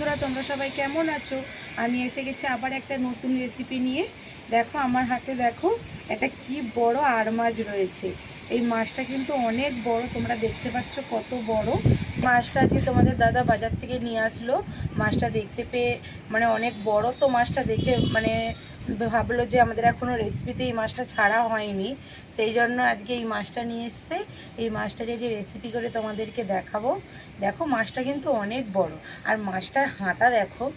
বন্ধুরা, তোমরা সবাই কেমন আছো? আমি এসে গেছি আবার একটা নতুন রেসিপি নিয়ে। দেখো, আমার হাতে দেখো এটা কি বড় আর মাছ রয়েছে। এই মাছটা কিন্তু অনেক বড়, তোমরা দেখতে পাচ্ছ কত বড়। মাছটা আজকে তোমাদের দাদা বাজার থেকে নিয়ে আসলো। মাছটা দেখতে পেয়ে মানে অনেক বড় তো মাছটা দেখে মানে ভাবলো যে আমাদের এখনও রেসিপিতে এই মাছটা ছাড়া হয়নি। সেই জন্য আজকে এই মাছটা নিয়ে এসছে। এই মাছটাকে যে রেসিপি করে তোমাদেরকে দেখাবো। দেখো মাছটা কিন্তু অনেক বড়। আর মাছটার হাঁটা দেখো,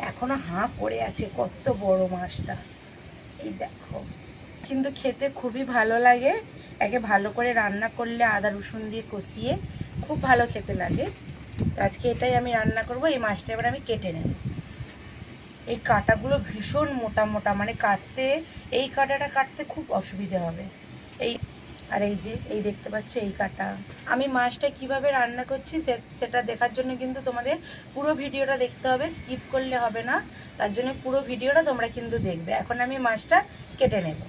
এখনও হাঁ পড়ে আছে কত বড় মাছটা। এই দেখো, কিন্তু খেতে খুবই ভালো লাগে। একে ভালো করে রান্না করলে আদা, রসুন দিয়ে কষিয়ে খুব ভালো খেতে লাগে। আজকে এটাই আমি রান্না করব। এই মাছটা এবার আমি কেটে নেব। এই কাঁটাগুলো ভীষণ মোটা মোটা মানে কাটতে, এই কাঁটাটা কাটতে খুব অসুবিধে হবে। এই, আর এই যে, এই দেখতে পাচ্ছ এই কাটা। আমি মাছটা কীভাবে রান্না করছি সেটা দেখার জন্য কিন্তু তোমাদের পুরো ভিডিওটা দেখতে হবে, স্কিপ করলে হবে না। তার জন্য পুরো ভিডিওটা তোমরা কিন্তু দেখবে। এখন আমি মাছটা কেটে নেব।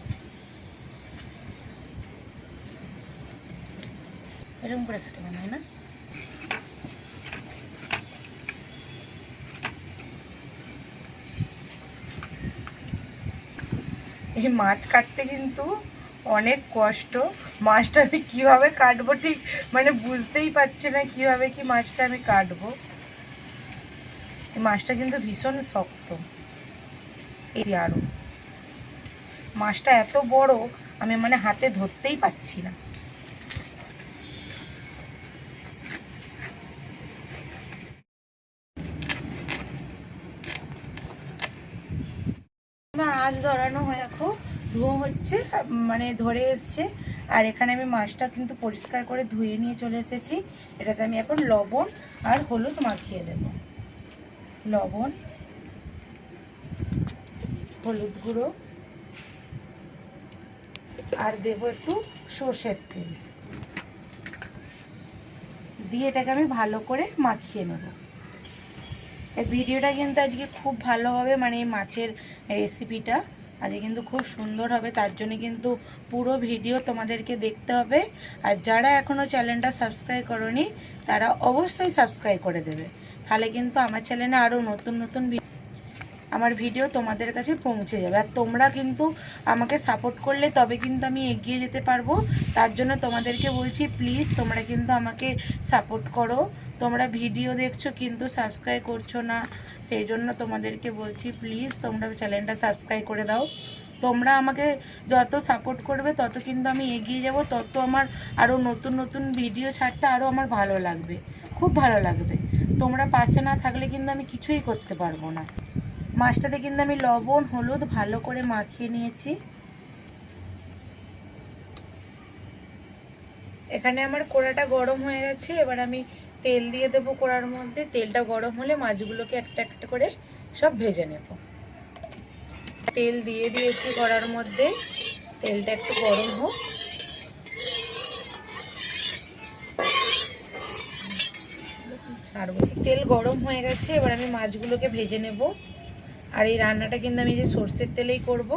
এরকম করে কেটে না? এই মাছ কাটতে কিন্তু অনেক কষ্ট। মাছটা আমি কীভাবে কাটবো ঠিক মানে বুঝতেই পারছি না কীভাবে কি মাছটা আমি কাটবো। মাছটা কিন্তু ভীষণ শক্ত। এই আরও মাছটা এত বড় আমি মানে হাতে ধরতেই পারছি না। আমার ধরানো হয়, দেখো। ধুয়ো হচ্ছে মানে ধরে এসছে। আর এখানে আমি মাছটা কিন্তু পরিষ্কার করে ধুয়ে নিয়ে চলে এসেছি। এটাতে আমি এখন লবণ আর হলুদ মাখিয়ে দেব। লবণ, হলুদ গুঁড়ো, আর দেব একটু সর্ষের তেল। দিয়ে এটাকে আমি ভালো করে মাখিয়ে নেব। ভিডিওটা কিন্তু আজকে খুব ভালো হবে মানে এই মাছের রেসিপিটা আজকে কিন্তু খুব সুন্দর হবে, তার জন্য কিন্তু পুরো ভিডিও তোমাদেরকে দেখতে হবে। আর যারা এখনও চ্যানেলটা সাবস্ক্রাইব করনি, তারা অবশ্যই সাবস্ক্রাইব করে দেবে। তাহলে কিন্তু আমার চ্যানেলে আরও নতুন নতুন আমার ভিডিও তোমাদের কাছে পৌঁছে যাবে। আর তোমরা কিন্তু আমাকে সাপোর্ট করলে তবে কিন্তু আমি এগিয়ে যেতে পারব। তার জন্য তোমাদেরকে বলছি প্লিজ তোমরা কিন্তু আমাকে সাপোর্ট করো। তোমরা ভিডিও দেখছ কিন্তু সাবস্ক্রাইব করছ না, সেই জন্য তোমাদেরকে বলছি প্লিজ তোমরা চ্যানেলটা সাবস্ক্রাইব করে দাও। তোমরা আমাকে যত সাপোর্ট করবে, তত কিন্তু আমি এগিয়ে যাব। তত আমার আরও নতুন নতুন ভিডিও ছাড়তে আরও আমার ভালো লাগবে। খুব ভালো লাগবে। তোমরা পাশে না থাকলে কিন্তু আমি কিছুই করতে পারব না। মাছটাতে কিন্তু আমি লবণ, হলুদ ভালো করে মাখিয়ে নিয়েছি। এখানে আমার কোড়াটা গরম হয়ে গেছে, এবার আমি তেল দিয়ে দেবো কোড়ার মধ্যে। তেলটা গরম হলে মাছগুলোকে একটা একটা করে সব ভেজে নেব। তেল দিয়ে দিয়েছি কড়ার মধ্যে, তেলটা একটু গরম হোক। তেল গরম হয়ে গেছে, এবার আমি মাছগুলোকে ভেজে নেব। আর এই রান্নাটা কিন্তু আমি যে সর্ষের তেলেই করব।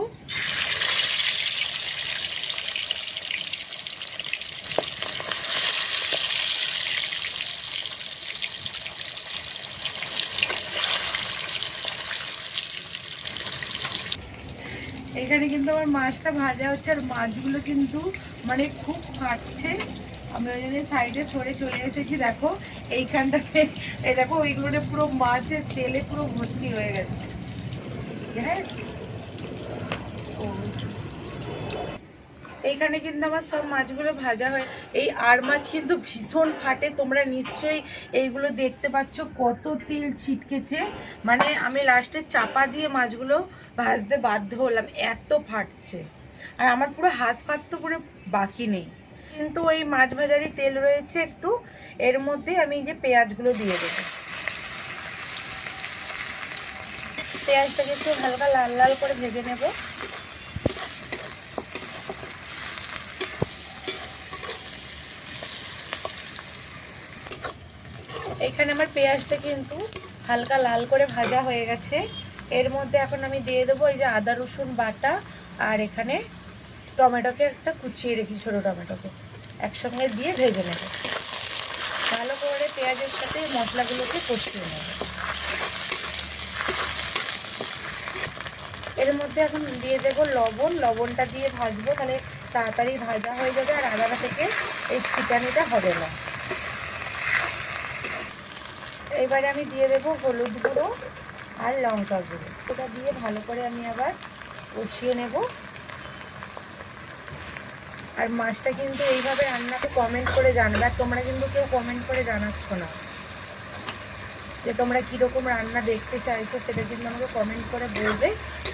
এখানে কিন্তু আমার মাছটা ভাজা হচ্ছে আর মাছগুলো কিন্তু মানে খুব ফাটছে আমরা ওই জন্য সাইডে সরে চলে এসেছি, দেখো। এইখানটাতে, এই দেখো ওইগুলো পুরো মাছের তেলে পুরো ভর্তি হয়ে গেছে। এইখানে কিন্তু আমার সব মাছগুলো ভাজা হয় এই আর মাছ কিন্তু ভীষণ ফাটে। তোমরা নিশ্চয়ই এইগুলো দেখতে পাচ্ছ, কত তেল ছিটকেছে। মানে আমি লাস্টে চাপা দিয়ে মাছগুলো ভাজতে বাধ্য হলাম, এত ফাটছে। আর আমার পুরো হাত পাত তো পুরো বাকি নেই। কিন্তু ওই মাছ ভাজারই তেল রয়েছে একটু। এর মধ্যে আমি যে পেঁয়াজগুলো দিয়ে দেবো। পেঁয়াজটাকে একটু হালকা লাল লাল করে ভেজে নেব। এখানে আমার পেঁয়াজটা কিন্তু হালকা লাল করে ভাজা হয়ে গেছে। এর মধ্যে এখন আমি দিয়ে দেবো এই যে আদা, রসুন বাটা আর এখানে টমেটোকে একটা কুচিয়ে রেখি ছোটো টমেটোকে। একসঙ্গে দিয়ে ভেজে নেব। ভালো করে পেঁয়াজের সাথে মশলাগুলোকে কষিয়ে নেব। এর মধ্যে এখন দিয়ে দেবো লবণ, লবণটা দিয়ে ভাজবো, তাহলে তাড়াতাড়ি ভাজা হয়ে যাবে আর আদাটা থেকে এই ছিটানিটা হবে না। এবারে আমি দিয়ে দেবো হলুদ গুঁড়ো আর লঙ্কা গুঁড়ো। ওটা দিয়ে ভালো করে আমি আবার কষিয়ে নেব। আর মাছটা কিন্তু এইভাবে রান্নাকে কমেন্ট করে জানবে, আর তোমরা কিন্তু কেউ কমেন্ট করে জানাচ্ছ না। যে তোমরা কীরকম রান্না দেখতে চাইছো সেটা কিন্তু আমাকে কমেন্ট করে বলবে,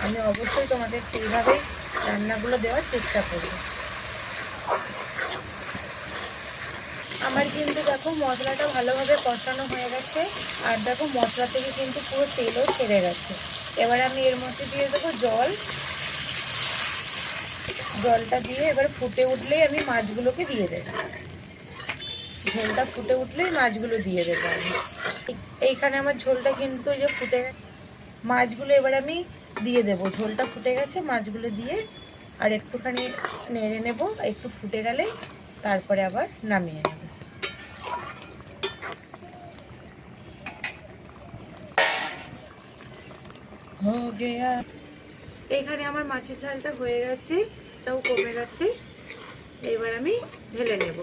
আমি অবশ্যই তোমাদের সেইভাবেই রান্নাগুলো দেওয়ার চেষ্টা করব। আমার কিন্তু দেখো মশলাটা ভালোভাবে কষানো হয়ে গেছে, আর দেখো মশলা থেকে কিন্তু পুরো তেলও ছেড়ে গেছে। এবার আমি এর মধ্যে দিয়ে দেবো জল। জলটা দিয়ে এবার ফুটে উঠলেই আমি মাছগুলোকে দিয়ে দেবো। ঝোলটা ফুটে উঠলেই মাছগুলো দিয়ে দেবো আমি। এইখানে আমার ঝোলটা কিন্তু যে ফুটে মাছগুলো এবার আমি দিয়ে দেবো। ঝোলটা ফুটে গেছে মাছগুলো দিয়ে আর একটুখানি নেড়ে নেব একটু ফুটে গেলেই তারপরে আবার নামিয়ে নেব। এখানে আমার মাছের ঝালটা হয়ে গেছে তাও কমে গেছে। এবার আমি ঢেলে নেব।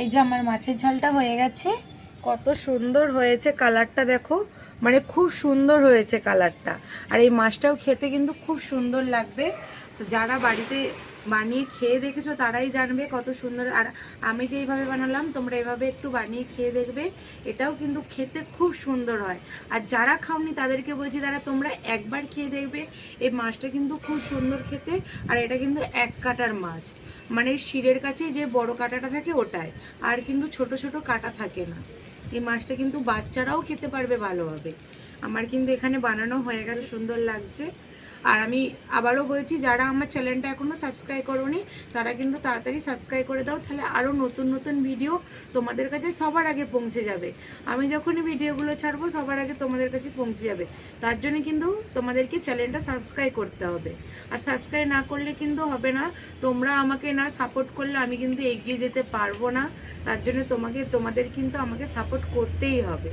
এই যে আমার মাছের ঝালটা হয়ে গেছে। কত সুন্দর হয়েছে কালারটা দেখো। মানে খুব সুন্দর হয়েছে কালারটা। আর এই মাছটাও খেতে কিন্তু খুব সুন্দর লাগবে। তো যারা বাড়িতে বানিয়ে খেয়ে দেখেছ, তারাই জানবে কত সুন্দর। আর আমি যে এইভাবে বানালাম, তোমরা এভাবে একটু বানিয়ে খেয়ে দেখবে, এটাও কিন্তু খেতে খুব সুন্দর হয়। আর যারা খাওনি, তাদেরকে বলছি তারা তোমরা একবার খেয়ে দেখবে, এই মাছটা কিন্তু খুব সুন্দর খেতে, আর এটা কিন্তু এক কাটার মাছ। মানে শিরের কাছে যে বড় কাঁটাটা থাকে ওটাই, আর কিন্তু ছোট ছোট কাটা থাকে না। এই মাছটা কিন্তু বাচ্চারাও খেতে পারবে ভালোভাবে। আমার কিন্তু এখানে বানানো হয়ে গেছে, সুন্দর লাগছে। আর আমি আবারও বলছি, যারা আমার চ্যানেলটা এখনও সাবস্ক্রাইব করোনি, তারা কিন্তু তাড়াতাড়ি সাবস্ক্রাইব করে দাও, তাহলে আরও নতুন নতুন ভিডিও তোমাদের কাছে সবার আগে পৌঁছে যাবে। আমি যখনই ভিডিওগুলো ছাড়বো, সবার আগে তোমাদের কাছে পৌঁছে যাবে। তার জন্য কিন্তু তোমাদেরকে চ্যানেলটা সাবস্ক্রাইব করতে হবে। আর সাবস্ক্রাইব না করলে কিন্তু হবে না, তোমরা আমাকে না সাপোর্ট করলে আমি কিন্তু এগিয়ে যেতে পারব না। তার জন্য তোমাকে, তোমাদের কিন্তু আমাকে সাপোর্ট করতেই হবে।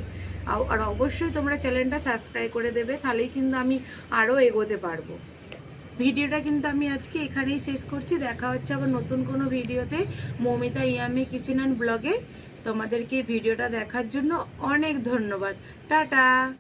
আর অবশ্যই তোমরা চ্যানেলটা সাবস্ক্রাইব করে দেবে, তাহলেই কিন্তু আমি আরও এগোতে পারব। ভিডিওটা কিন্তু আমি আজকে এখানেই শেষ করছি। দেখা হচ্ছে আবার নতুন কোনো ভিডিওতে। মমিতা ইয়ামি কিচেন অ্যান্ড ব্লগে তোমাদেরকে ভিডিওটা দেখার জন্য অনেক ধন্যবাদ। টাটা!